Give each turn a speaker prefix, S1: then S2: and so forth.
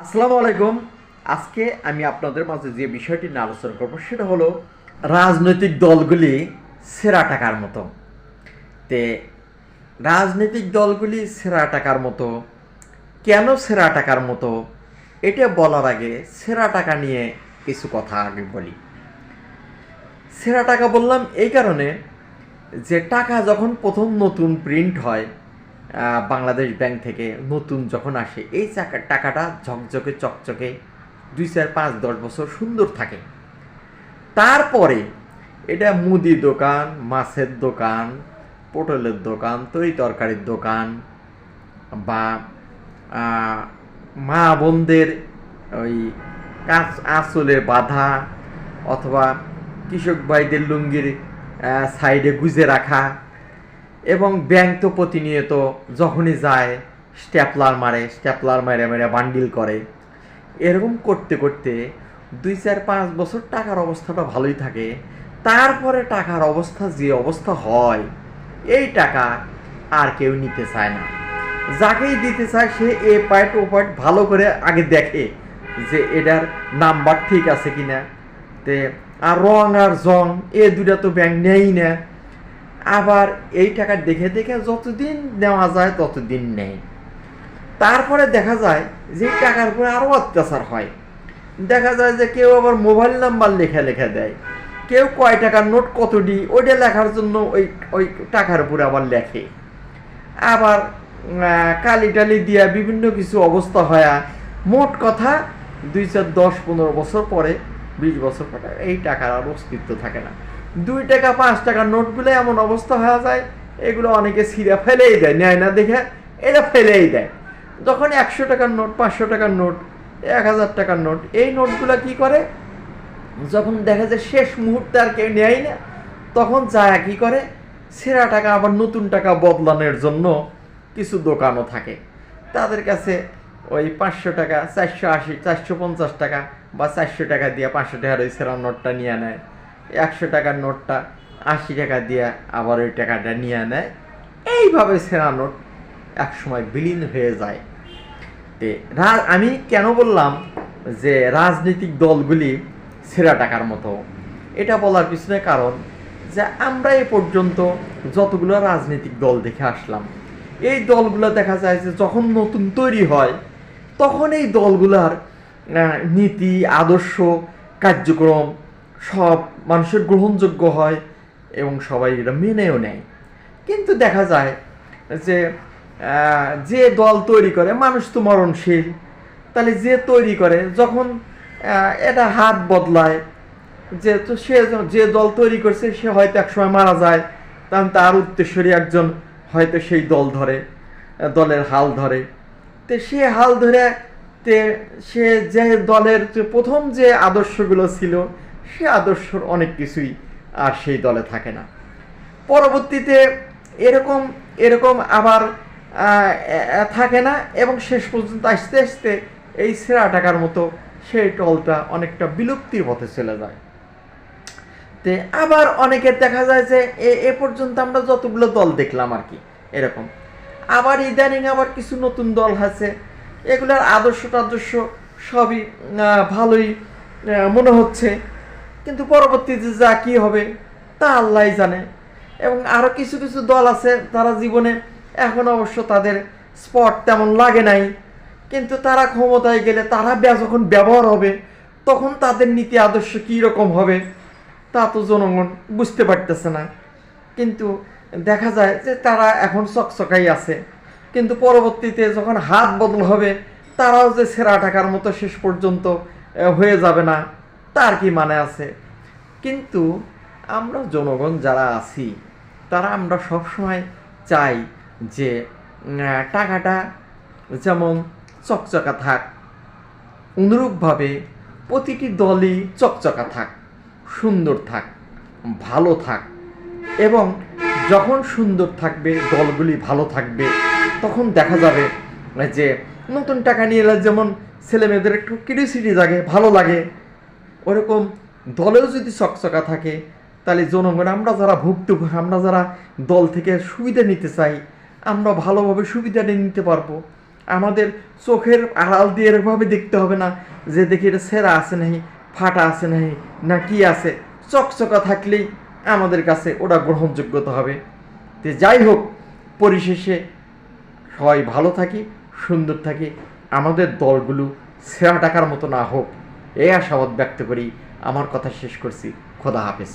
S1: আসসালামু আলাইকুম। আজকে আমি আপনাদের মাঝে যে বিষয়টি নিয়ে আলোচনা করব, সেটা হলো রাজনৈতিক দলগুলি সেরা টাকার মতো। তে রাজনৈতিক দলগুলি সেরা টাকার মতো, কেন সেরা টাকার মতো, এটা বলার আগে সেরা টাকা নিয়ে কিছু কথা আগে বলি। সেরা টাকা বললাম এই কারণে যে টাকা যখন প্রথম নতুন প্রিন্ট হয় বাংলাদেশ ব্যাংক থেকে নতুন যখন আসে, এই টাকাটা ঝকঝকে, চকচকে দুই চার পাঁচ দশ বছর সুন্দর থাকে। তারপরে এটা মুদি দোকান, মাছের দোকান, পটলের দোকান, তরি তরকারির দোকান বা মা বোনদের ওই কাঁচ আঁচলে বাঁধা অথবা কৃষক ভাইদের লুঙ্গির সাইডে গুজে রাখা এবং ব্যাংক তো প্রতিনিয়ত যখনই যায়, স্ট্যাপলার মারে, স্ট্যাপলার মেরে মেরে বান্ডিল করে। এরকম করতে করতে দুই চার পাঁচ বছর টাকার অবস্থাটা ভালোই থাকে। তারপরে টাকার অবস্থা যে অবস্থা হয়, এই টাকা আর কেউ নিতে চায় না। যাকেই দিতে চায় সে এ পার্ট, ও পার্ট ভালো করে আগে দেখে যে এটার নাম্বার ঠিক আছে কিনা। তে আর রং আর জং, এ দুটা তো ব্যাংক নেই না। আবার এই টাকা দেখে দেখে যতদিন নেওয়া যায় ততদিন নেই। তারপরে দেখা যায় যে টাকার উপরে আরও অত্যাচার হয়। দেখা যায় যে কেউ আবার মোবাইল নাম্বার লেখা লেখা দেয়। কেউ কয় টাকার নোট কতটি ওইটা লেখার জন্য ওই ওই টাকার উপরে আবার লেখে। আবার কালি টালি দিয়া বিভিন্ন কিছু অবস্থা হয়। মোট কথা দুই চার দশ পনেরো বছর পরে, বিশ বছর পরে এই টাকার আর অস্তিত্ব থাকে না। দুই টাকা, পাঁচ টাকার নোটগুলো এমন অবস্থা হয়ে যায়, এগুলো অনেকে ছিঁড়ে ফেলেই দেয়, নেয় না দেখে, এটা ফেলেই দেয়। যখন একশো টাকার নোট, পাঁচশো টাকার নোট, এক হাজার টাকার নোট, এই নোটগুলো কি করে? যখন দেখা যায় শেষ মুহূর্তে আর কেউ নেয় না, তখন যায় কি করে? সেরা টাকা আবার নতুন টাকা বদলানোর জন্য কিছু দোকানও থাকে। তাদের কাছে ওই পাঁচশো টাকা, চারশো আশি, চারশো পঞ্চাশ টাকা বা চারশো টাকা দিয়ে পাঁচশো টাকার ওই সেরা নোটটা নিয়ে নেয়। একশো টাকার নোটটা, আশি টাকা দিয়ে আবার ওই টাকাটা নিয়ে নেয়। এইভাবে সেরা নোট একসময় বিলীন হয়ে যায়। তে আমি কেন বললাম যে রাজনৈতিক দলগুলি সেরা টাকার মতো? এটা বলার পিছনে কারণ যে আমরা এ পর্যন্ত যতগুলো রাজনৈতিক দল দেখে আসলাম, এই দলগুলো দেখা যায় যে যখন নতুন তৈরি হয়, তখন এই দলগুলার নীতি, আদর্শ, কার্যক্রম সব মানুষের গ্রহণযোগ্য হয় এবং সবাই এটা মেনেও নেয়। কিন্তু দেখা যায় যে যে দল তৈরি করে, মানুষ তো মরণশীল। তাহলে যে তৈরি করে, যখন এটা হাত বদলায়, যে তো সে যে দল তৈরি করছে, সে হয়তো একসময় মারা যায়। তখন তার উত্তরস্বরী একজন হয়তো সেই দল ধরে, দলের হাল ধরে। তো সে হাল ধরে, তে সে যে দলের প্রথম যে আদর্শগুলো ছিল সে আদর্শর অনেক কিছুই আর সেই দলে থাকে না। পরবর্তীতে এরকম এরকম আবার থাকে না এবং শেষ পর্যন্ত আস্তে আস্তে এই সেরা টাকার মতো সেই টলটা অনেকটা বিলুপ্তির পথে চলে যায়। তে আবার অনেকের দেখা যায় যে এ পর্যন্ত আমরা যতগুলো দল দেখলাম আর কি, এরকম। আবার ইদানিং আবার কিছু নতুন দল আছে, এগুলার আদর্শ টাদর্শ সবই ভালোই মনে হচ্ছে। কিন্তু পরবর্তীতে যা কি হবে, তা আল্লাহ জানে। এবং আরও কিছু কিছু দল আছে, তারা জীবনে এখন অবশ্য তাদের স্পট তেমন লাগে নাই। কিন্তু তারা ক্ষমতায় গেলে তারা যখন ব্যবহার হবে, তখন তাদের নীতি আদর্শ কী রকম হবে, তা তো জনগণ বুঝতে পারতেছে না। কিন্তু দেখা যায় যে তারা এখন চকচকাই আছে। কিন্তু পরবর্তীতে যখন হাত বদল হবে, তারাও যে সেরা টাকার মতো শেষ পর্যন্ত হয়ে যাবে না। তার কি মানে আছে? কিন্তু আমরা জনগণ যারা আছি, তারা আমরা সবসময় চাই যে টাকাটা যেমন চকচকা থাক, অনুরূপভাবে প্রতিটি দলই চকচকা থাক, সুন্দর থাক, ভালো থাক এবং যখন সুন্দর থাকবে, দলগুলি ভালো থাকবে, তখন দেখা যাবে যে, নতুন টাকা নিয়ে এলে যেমন ছেলেমেয়েদের একটু কিউরিসিটি জাগে, ভালো লাগে। ওরকম দলেও যদি চকচকা থাকে, তাহলে জনগণ, আমরা যারা ভুক্তভোগী, আমরা যারা দল থেকে সুবিধা নিতে চাই, আমরা ভালোভাবে সুবিধাটা নিতে পারব। আমাদের চোখের আড়াল দিয়ে এরকমভাবে দেখতে হবে না যে দেখি এটা সেরা আছে নাহি ফাটা আছে নাহি না কি আছে। চকচকা থাকলেই আমাদের কাছে ওটা গ্রহণযোগ্যতা হবে। তো যাই হোক, পরিশেষে সবাই ভালো থাকি, সুন্দর থাকি, আমাদের দলগুলো সেরা টাকার মতো না হোক। এই আশাবাদ ব্যক্ত করি। আমার কথা শেষ করছি। খোদা হাফেজ।